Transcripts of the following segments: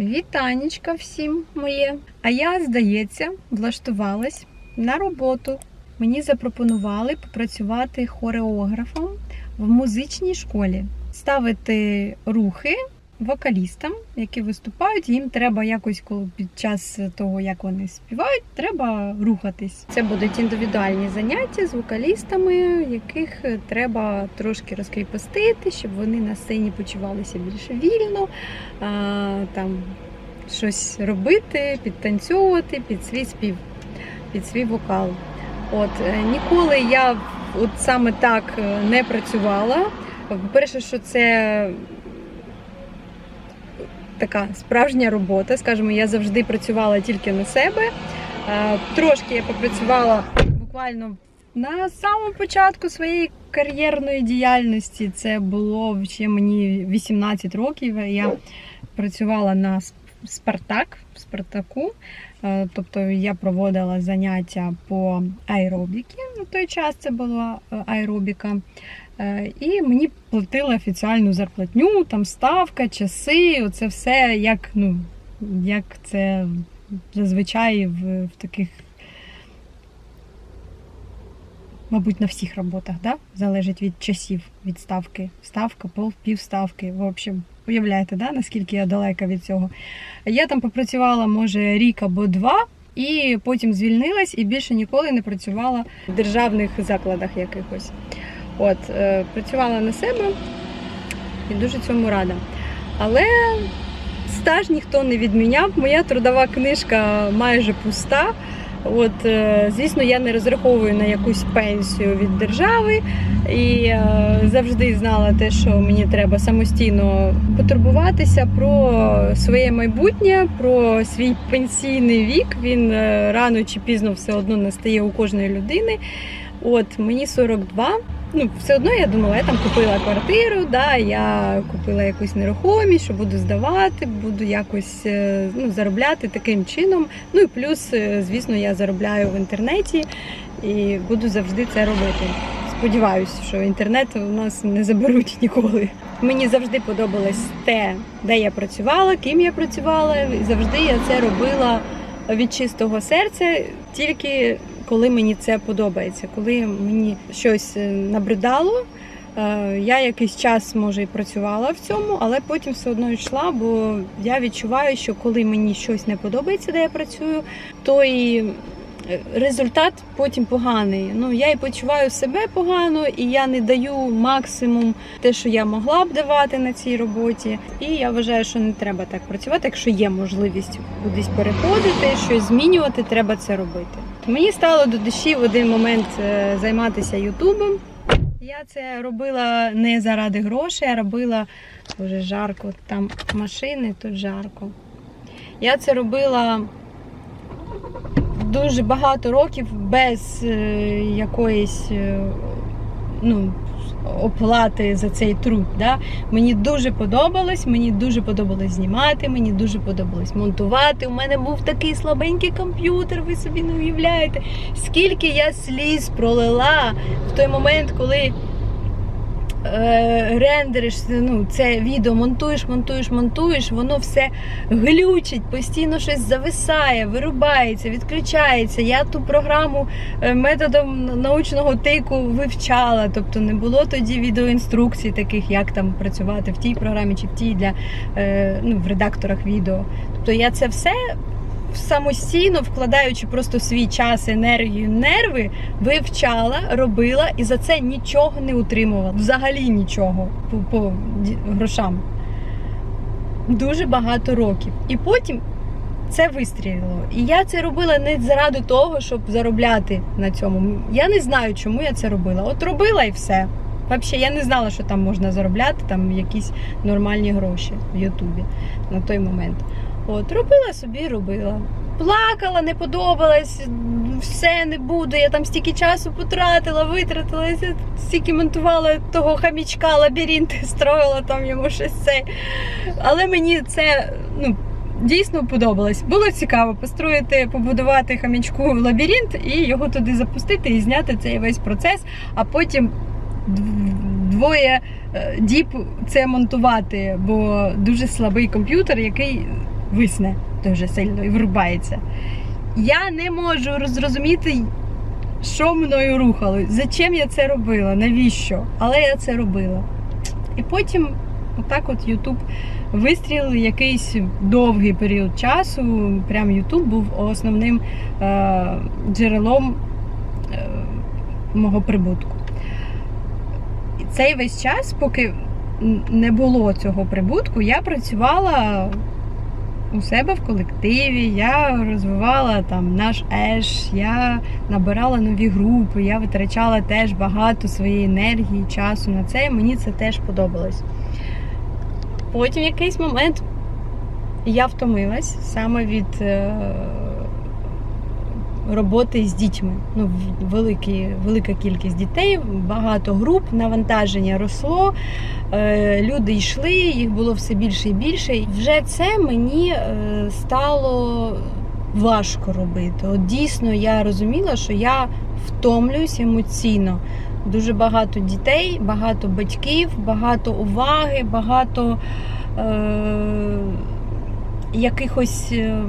Вітанечка всім моє. А я, здається, влаштувалась на роботу. Мені запропонували попрацювати хореографом в музичній школі, ставити рухи вокалістам, які виступають. Їм треба якось коли під час того, як вони співають, треба рухатись. Це будуть індивідуальні заняття з вокалістами, яких треба трошки розкріпостити, щоб вони на сцені почувалися більше вільно. Там щось робити, підтанцьовувати під свій спів, під свій вокал. От е, ніколи я от саме так е, не працювала. По-перше, що це така справжня робота. Скажімо, я завжди працювала тільки на себе. Е, Трошки я попрацювала буквально на самому початку своєї кар'єрної діяльності. Це було ще мені 18 років. Я працювала на Спартак, Спартаку. Е, Тобто я проводила заняття по аеробіки. На той час це була е, аеробіка. Е, І мені платили офіціальну зарплатню, там ставка, часи, оце все як, ну, як це зазвичай в, в таких, мабуть, на всіх роботах, да? залежить від часів, від ставки. Ставка, пол, півставки. В общем, уявляєте, да? наскільки я далека від цього. Я там попрацювала, може, рік або два. І потім звільнилась і більше ніколи не працювала в державних закладах якихось. От, е, працювала на себе і дуже цьому рада. Але стаж ніхто не відміняв. Моя трудова книжка майже пуста. От, е, звісно, я не розраховую на якусь пенсію від держави і е, завжди знала те, що мені треба самостійно потурбуватися про своє майбутнє, про свій пенсійний вік. Він рано чи пізно все одно настає у кожної людини. От мені 42. Ну, все одно я думала, я там купила квартиру, да, я купила якусь нерухомість, що буду здавати, буду якось е, ну, заробляти таким чином. Ну і плюс, е, звісно, я заробляю в інтернеті і буду завжди це робити. Сподіваюся, що інтернет у нас не заберуть ніколи. Мені завжди подобалось те, де я працювала, ким я працювала. І завжди я це робила від чистого серця, тільки коли мені це подобається, коли мені щось е, набридало. е, Я якийсь час може і працювала в цьому, але потім все одно йшла, бо я відчуваю, що коли мені щось не подобається, де я працюю, то і результат потім поганий. Ну я і почуваю себе погано, і я не даю максимум те, що я могла б давати на цій роботі. І я вважаю, що не треба так працювати. Якщо є можливість кудись переходити, щось змінювати, треба це робити. Мені стало до душі в один момент е, займатися Ютубом. Я це робила не заради грошей, а робила дуже жарко. Там машини, тут жарко. Я це робила дуже багато років без е, якоїсь е, ну, оплати за цей труд. Да? Мені дуже подобалось, мені дуже подобалось знімати, мені дуже подобалось монтувати. У мене був такий слабенький комп'ютер, ви собі не уявляєте. Скільки я сліз пролила в той момент, коли е, рендериш ну, це відео, монтуєш, монтуєш, монтуєш, воно все глючить, постійно щось зависає, вирубається, відключається. Я ту програму е, методом научного тику вивчала, тобто не було тоді відеоінструкцій, таких як там працювати в тій програмі чи в тій для е, ну, в редакторах відео. Тобто я це все. Самостійно вкладаючи просто свій час, енергію, нерви, вивчала, робила і за це нічого не утримувала. Взагалі нічого по, по грошам. Дуже багато років. І потім це вистрілило. І я це робила не заради того, щоб заробляти на цьому. Я не знаю, чому я це робила. От робила і все. Взагалі, я не знала, що там можна заробляти там якісь нормальні гроші в Ютубі на той момент. От, робила собі, робила. Плакала, не подобалось, все не буду. Я там стільки часу потратила, витратила, стільки монтувала того хамічка, лабіринти строїла там йому щось це. Але мені це ну, дійсно подобалось. Було цікаво построїти, побудувати хамічку лабіринт і його туди запустити і зняти цей весь процес, а потім двоє е, діб це монтувати, бо дуже слабий комп'ютер, який висне дуже сильно і врубається. Я не можу зрозуміти, що мною рухало, зачем я це робила, навіщо? Але я це робила. І потім, отак, от Ютуб вистрілив якийсь довгий період часу. Прям Ютуб був основним е, джерелом е, мого прибутку. І цей весь час, поки не було цього прибутку, я працювала у себе в колективі, я розвивала там наш еш, я набирала нові групи, я витрачала теж багато своєї енергії, часу на це. і Мені це теж подобалось. Потім в якийсь момент я втомилась саме від е, роботи з дітьми. Ну, великі, велика кількість дітей, багато груп, навантаження росло, е, люди йшли, їх було все більше і більше. Вже це мені е, стало важко робити. От дійсно я розуміла, що я втомлююсь емоційно. Дуже багато дітей, багато батьків, багато уваги, багато е, якихось е,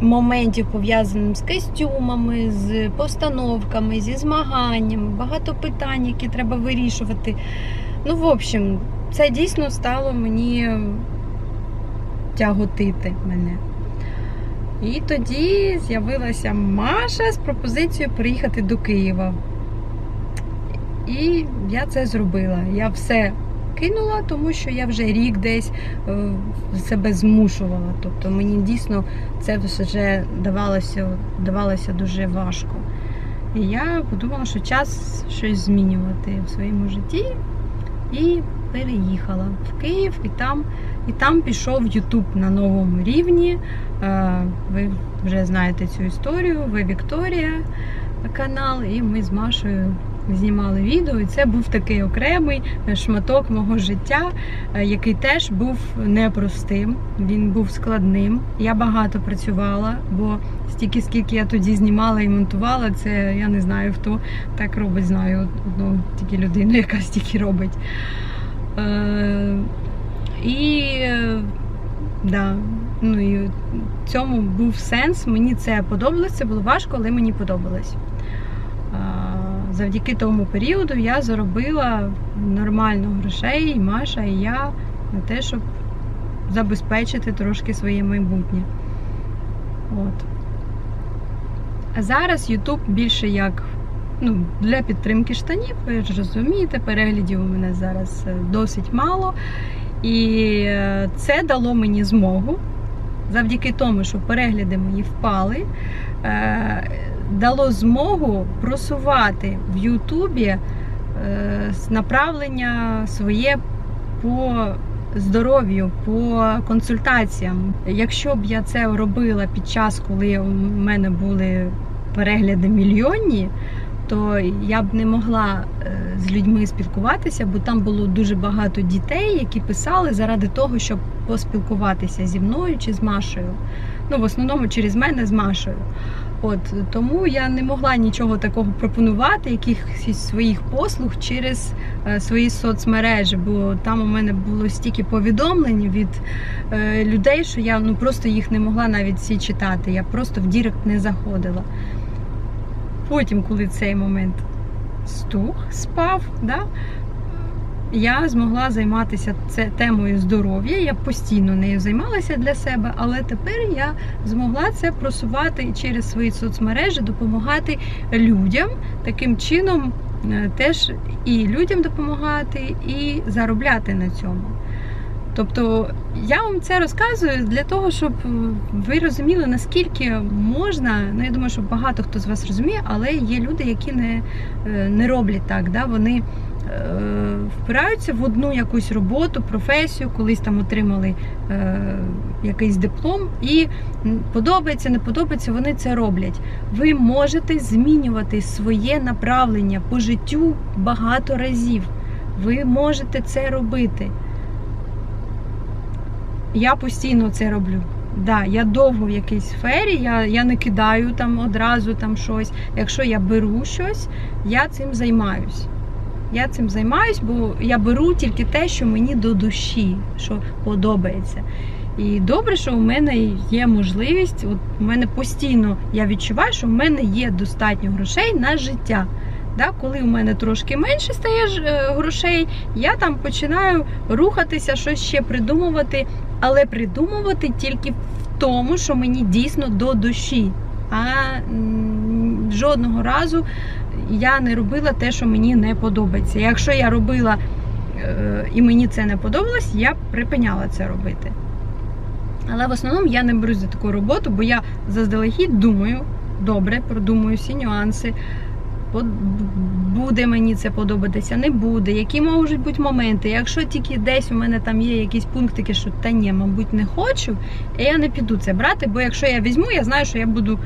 моментів пов'язаних з костюмами, з постановками, зі змаганнями, багато питань, які треба вирішувати. Ну, в общем, це дійсно стало мені тяготити мене. І тоді з'явилася Маша з пропозицією приїхати до Києва. І я це зробила. Я все кинула, тому що я вже рік десь е, себе змушувала. Тобто мені дійсно це вже давалося, давалося дуже важко. І я подумала, що час щось змінювати в своєму житті. І переїхала в Київ, і там, і там пішов Ютуб на новому рівні. Е, Ви вже знаєте цю історію. Ви Вікторія канал, і ми з Машою знімали відео. І це був такий окремий шматок мого життя, е, який теж був непростим. Він був складним. Я багато працювала, бо стільки, скільки я тоді знімала і монтувала, це я не знаю хто так робить. Знаю одну тільки людину, яка стільки робить. Е, і е, да, ну і цьому був сенс. Мені це подобалось, це було важко, але мені подобалось. Завдяки тому періоду я заробила нормально грошей, і Маша, і я на те, щоб забезпечити трошки своє майбутнє. От. А зараз YouTube більше як ну, для підтримки штанів, ви ж розумієте, переглядів у мене зараз е, досить мало. І е, це дало мені змогу, завдяки тому, що перегляди мої впали, е, дало змогу просувати в Ютубі е, направлення своє по здоров'ю, по консультаціям. Якщо б я це робила під час, коли у мене були перегляди мільйонні, то я б не могла е, з людьми спілкуватися, бо там було дуже багато дітей, які писали заради того, щоб поспілкуватися зі мною чи з Машею. Ну, в основному через мене з Машею. От тому я не могла нічого такого пропонувати, якихось своїх послуг через е, свої соцмережі, бо там у мене було стільки повідомлень від е, людей, що я ну просто їх не могла навіть всі читати. Я просто в Дірект не заходила. Потім, коли цей момент стух, спав, да, я змогла займатися це темою здоров'я. Я постійно нею займалася для себе, але тепер я змогла це просувати через свої соцмережі, допомагати людям таким чином е, теж і людям допомагати, і заробляти на цьому. Тобто я вам це розказую для того, щоб е, ви розуміли, наскільки можна. Ну я думаю, що багато хто з вас розуміє, але є люди, які не, е, не роблять так. Да? Вони впираються в одну якусь роботу, професію, колись там отримали е, якийсь диплом, і подобається, не подобається, вони це роблять. Ви можете змінювати своє направлення по життю багато разів. Ви можете це робити. Я постійно це роблю. Да, я довго в якійсь сфері, я, я не кидаю там одразу там щось. Якщо я беру щось, я цим займаюсь. Я цим займаюсь, бо я беру тільки те, що мені до душі, що подобається. І добре, що у мене є можливість. От у мене постійно я відчуваю, що в мене є достатньо грошей на життя. Да, коли у мене трошки менше стає е, грошей, я там починаю рухатися, щось ще придумувати, але придумувати тільки в тому, що мені дійсно до душі. А жодного разу я не робила те, що мені не подобається. Якщо я робила е, і мені це не подобалось, я припиняла це робити. Але в основному я не берусь за таку роботу, бо я заздалегідь думаю, добре, продумую всі нюанси. Буде мені це подобатися, не буде. Які можуть бути моменти? Якщо тільки десь у мене там є якісь пунктики, що та ні, мабуть, не хочу, я не піду це брати, бо якщо я візьму, я знаю, що я буду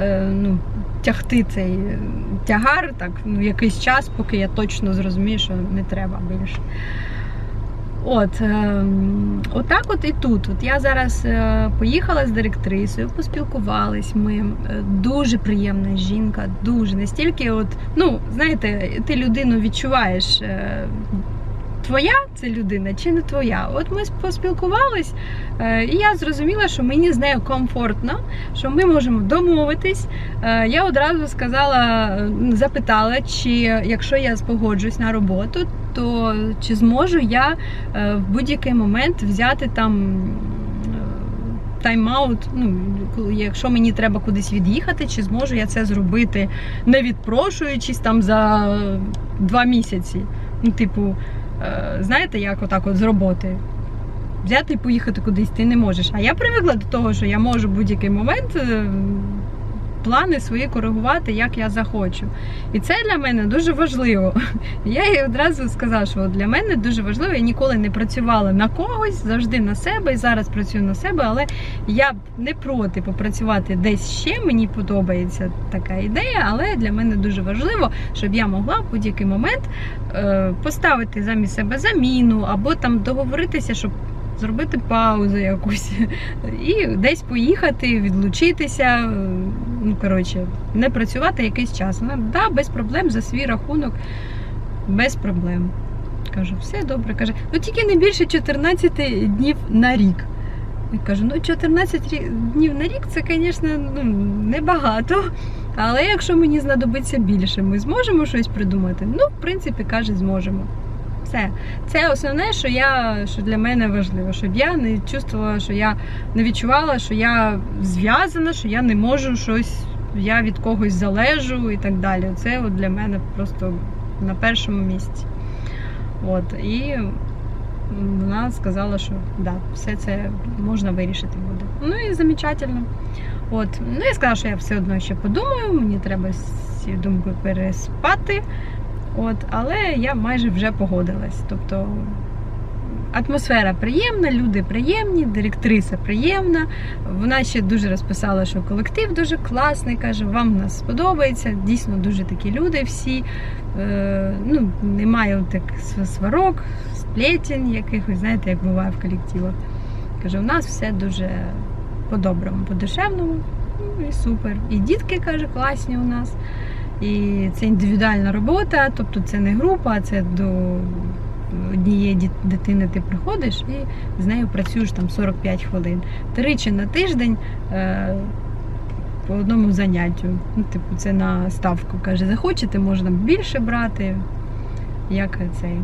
е, ну, тягти цей е, тягар так, ну, якийсь час, поки я точно зрозумію, що не треба більше. От, е, отак от і тут. От я зараз е, поїхала з директрисою, поспілкувались ми. Е, Дуже приємна жінка, дуже настільки, от, ну, знаєте, ти людину відчуваєш. Твоя це людина чи не твоя? От ми поспілкувались, е, і я зрозуміла, що мені з нею комфортно, що ми можемо домовитись. Е, Я одразу сказала, запитала, чи якщо я спогоджусь на роботу, то чи зможу я е, в будь-який момент взяти там тайм-аут, ну, якщо мені треба кудись від'їхати, чи зможу я це зробити, не відпрошуючись там за два місяці. Ну, типу, знаєте, як отак от з роботи. Взяти і поїхати кудись ти не можеш. А я привикла до того, що я можу в будь-який момент е, плани свої коригувати, як я захочу. І це для мене дуже важливо. Я їй одразу сказала, що для мене дуже важливо. Я ніколи не працювала на когось, завжди на себе. І зараз працюю на себе, але я не проти попрацювати десь ще. Мені подобається така ідея, але для мене дуже важливо, щоб я могла в будь-який момент е, поставити замість себе заміну або там договоритися, щоб. Зробити паузу якусь і десь поїхати, відлучитися. Ну коротше, не працювати якийсь час. Вона да, без проблем за свій рахунок, без проблем. Кажу, все добре. Каже, ну тільки не більше 14 днів на рік. Я кажу, ну 14 рі- днів на рік це, звісно, ну, небагато. Але якщо мені знадобиться більше, ми зможемо щось придумати. Ну, в принципі, каже, зможемо. Все. Це основне, що я що для мене важливо, щоб я не чувствувала, що я не відчувала, що я зв'язана, що я не можу щось, я від когось залежу і так далі. Це от для мене просто на першому місці. От і вона сказала, що да, все це можна вирішити буде. Ну і замечательно. От, ну я сказала, що я все одно ще подумаю, мені треба ці думки переспати. От, але я майже вже погодилась. Тобто атмосфера приємна, люди приємні, директриса приємна. Вона ще дуже розписала, що колектив дуже класний, каже, вам нас сподобається. Дійсно, дуже такі люди всі. Е, ну, немає так сварок, сплетень якихось, знаєте, як буває в колективах. Каже, у нас все дуже по-доброму, по-душевному. Ну і супер. І дітки каже, класні у нас. І це індивідуальна робота, тобто це не група, це до однієї дитини ти приходиш і з нею працюєш там 45 хвилин. Тричі на тиждень е, по одному заняттю. Ну, типу, це на ставку. Каже, захочете, можна більше брати. Як цей.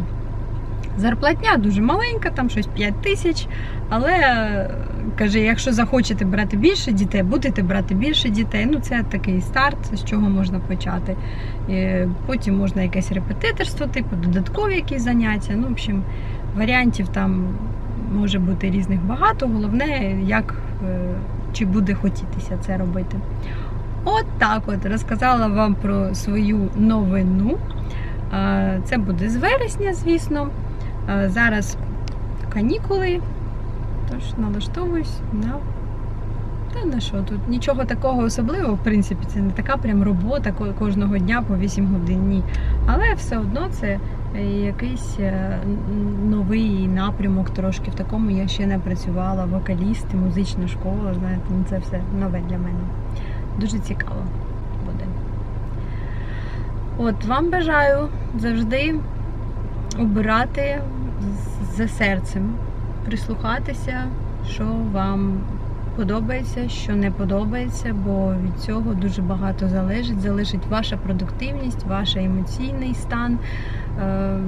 Зарплатня дуже маленька, там щось 5 тисяч. Але е, каже, якщо захочете брати більше дітей, будете брати більше дітей. Ну, це такий старт, з чого можна почати. Потім можна якесь репетиторство, типу додаткові якісь заняття. Ну, в общем, варіантів там може бути різних багато. Головне, як е, чи буде хотітися це робити. От так от розказала вам про свою новину. Е, Це буде з вересня, звісно. Зараз канікули, тож налаштовуюсь на. Та на що тут? Нічого такого особливого, в принципі, це не така прям робота кожного дня по 8 годин. Ні. Але все одно це е, якийсь е, новий напрямок трошки. В такому я ще не працювала. Вокалісти, музична школа, знаєте, ну це все нове для мене. Дуже цікаво буде. От вам бажаю завжди обирати за серцем, прислухатися що вам подобається, що не подобається, бо від цього дуже багато залежить. Залежить ваша продуктивність, ваш емоційний стан. е,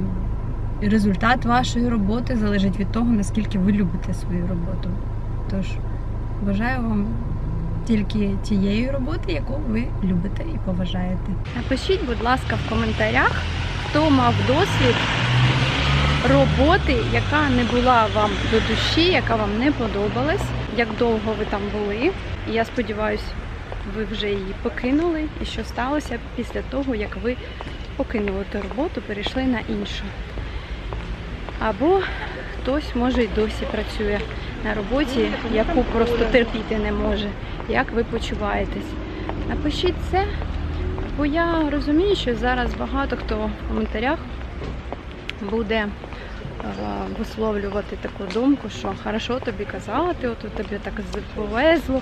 Результат вашої роботи залежить від того, наскільки ви любите свою роботу. Тож бажаю вам тільки тієї роботи, яку ви любите і поважаєте. Напишіть, будь ласка, в коментарях, хто мав досвід роботи, яка не була вам до душі, яка вам не подобалась, як довго ви там були. І я сподіваюся, ви вже її покинули. І що сталося після того, як ви покинули ту роботу, перейшли на іншу. Або хтось може й досі працює на роботі, яку просто терпіти не може. Як ви почуваєтесь? Напишіть це, Бо я розумію, що зараз багато хто в коментарях буде е, висловлювати таку думку, що хорошо тобі казала, ти от тобі так повезло,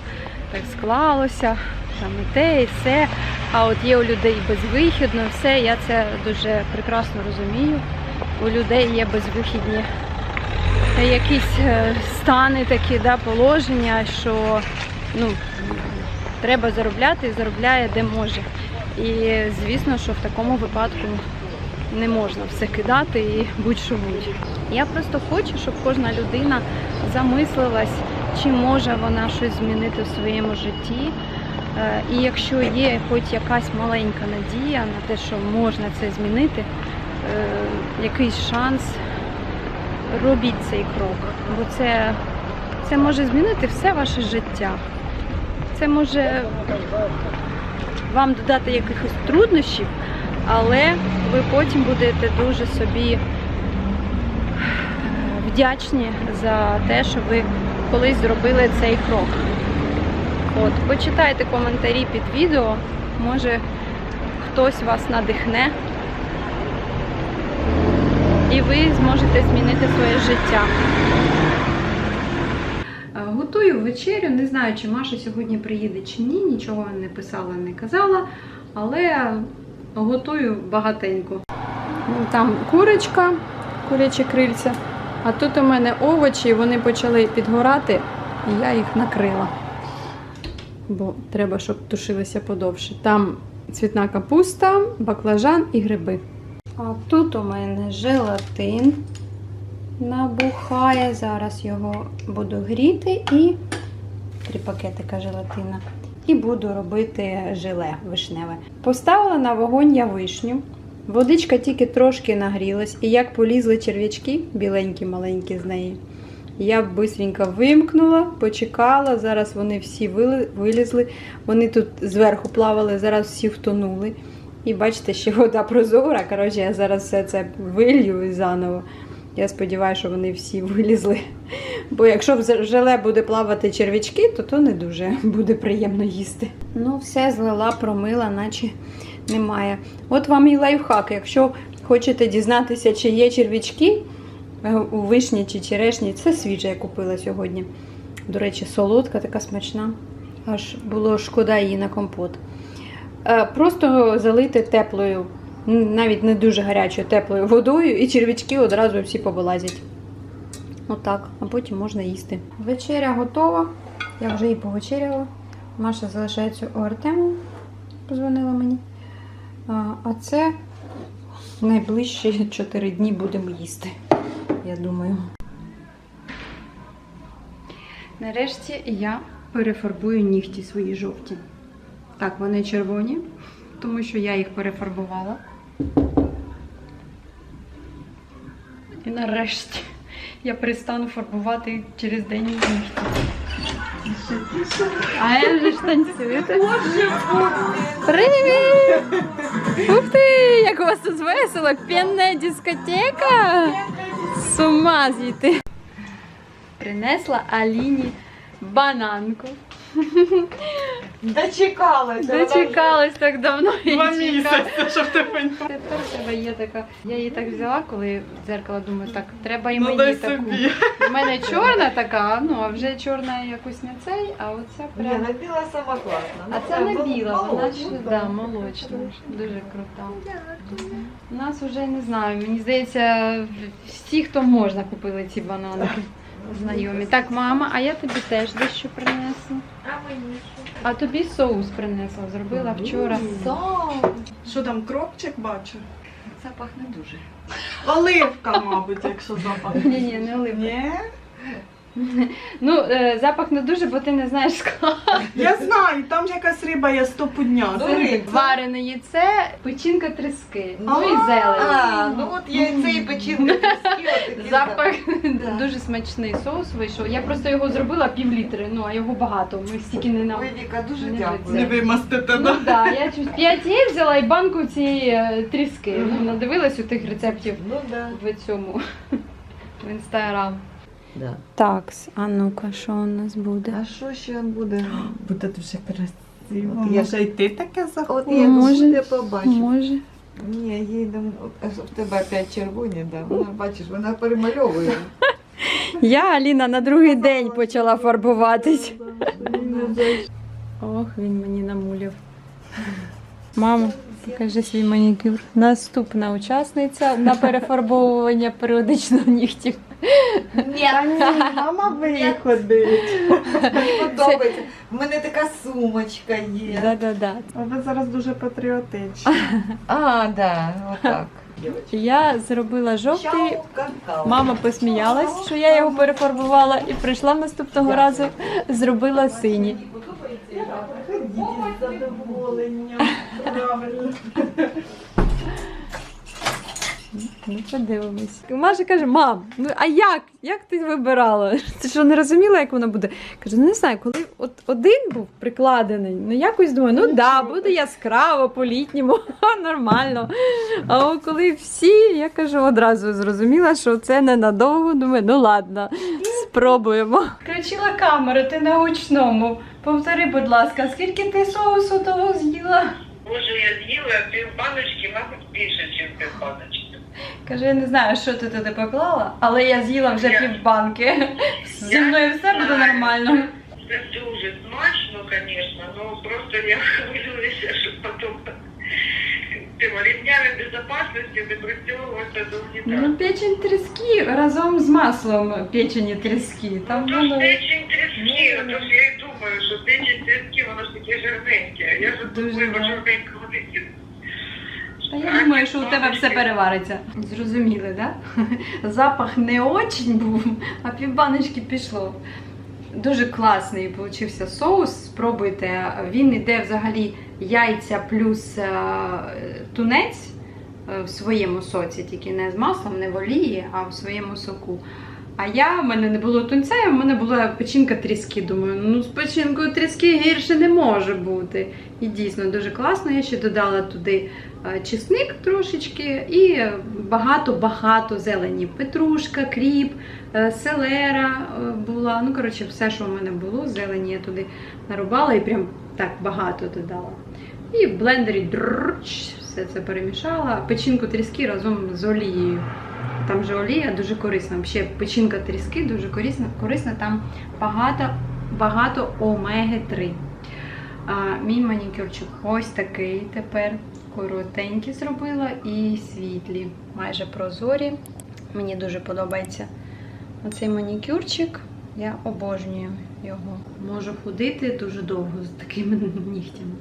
так склалося, там і те, і все. А от є у людей безвихідно, все, я це дуже прекрасно розумію. У людей є безвихідні якісь е, стани такі, да, положення, що ну, треба заробляти і заробляє де може. І звісно, що в такому випадку не можна все кидати і будь-що будь. Я просто хочу, щоб кожна людина замислилась, чи може вона щось змінити в своєму житті. Е, І якщо є хоч якась маленька надія на те, що можна це змінити, е, якийсь шанс, робіть цей крок. Бо це, це може змінити все ваше життя. Це може вам додати якихось труднощів, але ви потім будете дуже собі е, вдячні за те, що ви колись зробили цей крок. От, почитайте коментарі під відео, може хтось вас надихне, і ви зможете змінити своє життя. Готую вечерю. Не знаю, чи Маша сьогодні приїде чи ні. Нічого не писала, не казала, але готую багатенько. Там курочка, курячі крильця. А тут у мене овочі, вони почали підгорати, і я їх накрила. Бо треба, щоб тушилися подовше. Там цвітна капуста, баклажан і гриби. А тут у мене желатин набухає. Зараз його буду гріти і три пакетика желатина. І буду робити желе вишневе. Поставила на вогонь я вишню. Водичка тільки трошки нагрілась, і як полізли черв'ячки, біленькі маленькі з неї. Я бистренько вимкнула, почекала. Зараз вони всі вилізли. Вони тут зверху плавали, зараз всі втонули. І бачите, ще вода прозора. Коротше, я зараз все це вилью заново. Я сподіваюся, що вони всі вилізли. Бо якщо в желе буде плавати черв'ячки, то то не дуже буде приємно їсти. Ну, все злила, промила, наче немає. От вам і лайфхак. Якщо хочете дізнатися, чи є черв'ячки е, у вишні чи черешні, це свіже я купила сьогодні. До речі, солодка, така смачна. Аж було шкода її на компот. Е, Просто залити теплою, навіть не дуже гарячою, теплою водою, і черв'ячки одразу всі повилазять. Отак, а потім можна їсти. Вечеря готова. Я вже її повечеряла. Маша залишається у Артему, позвонила мені. А, а це найближчі 4 дні будемо їсти, я думаю. Нарешті я перефарбую нігті свої жовті. Так, вони червоні, тому що я їх перефарбувала. І нарешті я перестану фарбувати через день нігті. А я вже ж танцюю. Привіт! Ух ти! Як у вас тут весело! П'яна дискотека! З ума зійти! Принесла Аліні бананку. Дочекалась. Дочекалась так давно. Два місяці, щоб ти поняла. Тепер в тебе є така. Я її так взяла, коли в дзеркало думаю, так, треба і Ну мені дай таку. собі. У мене чорна така, ну а вже чорна якось не цей, а оця Ні, прям. на біла сама класна. А це не біла, вона ж да, молочна. Дуже крута. У нас вже не знаю, мені здається, всі, хто можна, купили ці бананки. Знайомі. Так, мама, а я тобі теж дещо принесла. А мені А тобі соус принесла, зробила вчора. Що там, кропчик бачу? Запах не дуже. Оливка, мабуть, якщо запах. Ні, ні, не оливка. Ні? Ну, е, запах не дуже, бо ти не знаєш склад. Я знаю, там якась риба є стопудня. Ну, Це. Варене яйце, печінка трески, ну і зелень. А, ну от яйце і печінка. тріски, Запах дуже смачний соус вийшов. Я просто його зробила пів літри, ну а його багато. Ми стільки не нам. Ой, Віка, дуже Не дякую. Не вимастите, Ну да? так, я чуть п'ять яєць взяла і банку цієї е, тріски. Ну, надивилась у тих рецептів Ну да. в цьому в інстаграм. Да. Так, а ну-ка, що у нас буде? А що ще буде? Буде дуже красиво. От я- Може і ти таке От захочеш? як Може. буде, побачиш. Може. Ні, їдемо. В тебе опять червоні, да. Вона, бачиш, вона перемальовує. Я Аліна на другий день почала фарбуватись. Ох, він мені намуляв. Мамо, покажи свій манікюр. Наступна учасниця на перефарбовування періодично нігтів. Ні, Мама виходить. мені подобається. У мене така сумочка є. Да-да-да. А ви зараз дуже патріотичні. А, да, отак. Я зробила жовтий. Чао, какао. Мама посміялась, що я його перефарбувала, і прийшла наступного разу, зробила синій. Ходіть з задоволенням. Правильно. Ну, подивимось. Маша каже: мам, ну а як? Як ти вибирала? Ти що не розуміла, як воно буде? Каже, ну не знаю, коли от один був прикладений, ну якось думаю, ну да, буде яскраво по-літньому, нормально. А коли всі, я кажу, одразу зрозуміла, що це ненадовго. Думаю, ну ладно, спробуємо. Включила камеру, ти на гучному. Повтори, будь ласка, скільки ти соусу того з'їла? Боже, я з'їла пів баночки, мабуть, більше, ніж пів баночки. Каже, я не знаю, що ти туди поклала, але я з'їла вже Я- півбанки. Зі мною все буде нормально. Це дуже смачно, звісно, але просто я хвилююся, що потім рівнями безпечності не працьовувати до Ну, печень тріски разом з маслом печені тріски. Там Тож воно печень тріски, отож я і думаю, що печень тріски, воно ж таке жирненьке. Я ж думаю, да. Та я думаю, що у тебе все перевариться. Зрозуміли, да? Запах не очень був, а півбаночки пішло. Дуже класний получився соус. Спробуйте. Він йде взагалі яйця плюс е, тунець е, в своєму соці, тільки не з маслом, не в олії, а в своєму соку. А я, в мене не було тунця, в мене була печінка тріски. Думаю, ну з печінкою тріски гірше не може бути. І дійсно дуже класно. Я ще додала туди е, чесник трошечки і багато-багато зелені. Петрушка, кріп, е, селера е, була. Ну, коротше, все, що в мене було, зелені я туди нарубала і прям так багато додала. І в блендері все це перемішала. Печінку тріски разом з олією. Там же олія дуже корисна. Ще печінка тріски дуже корисна, корисна. там багато, багато омеги-3. А, мій манікюрчик ось такий тепер. Коротенькі зробила і світлі, майже прозорі. Мені дуже подобається оцей манікюрчик. Я обожнюю його. Можу ходити дуже довго з такими нігтями.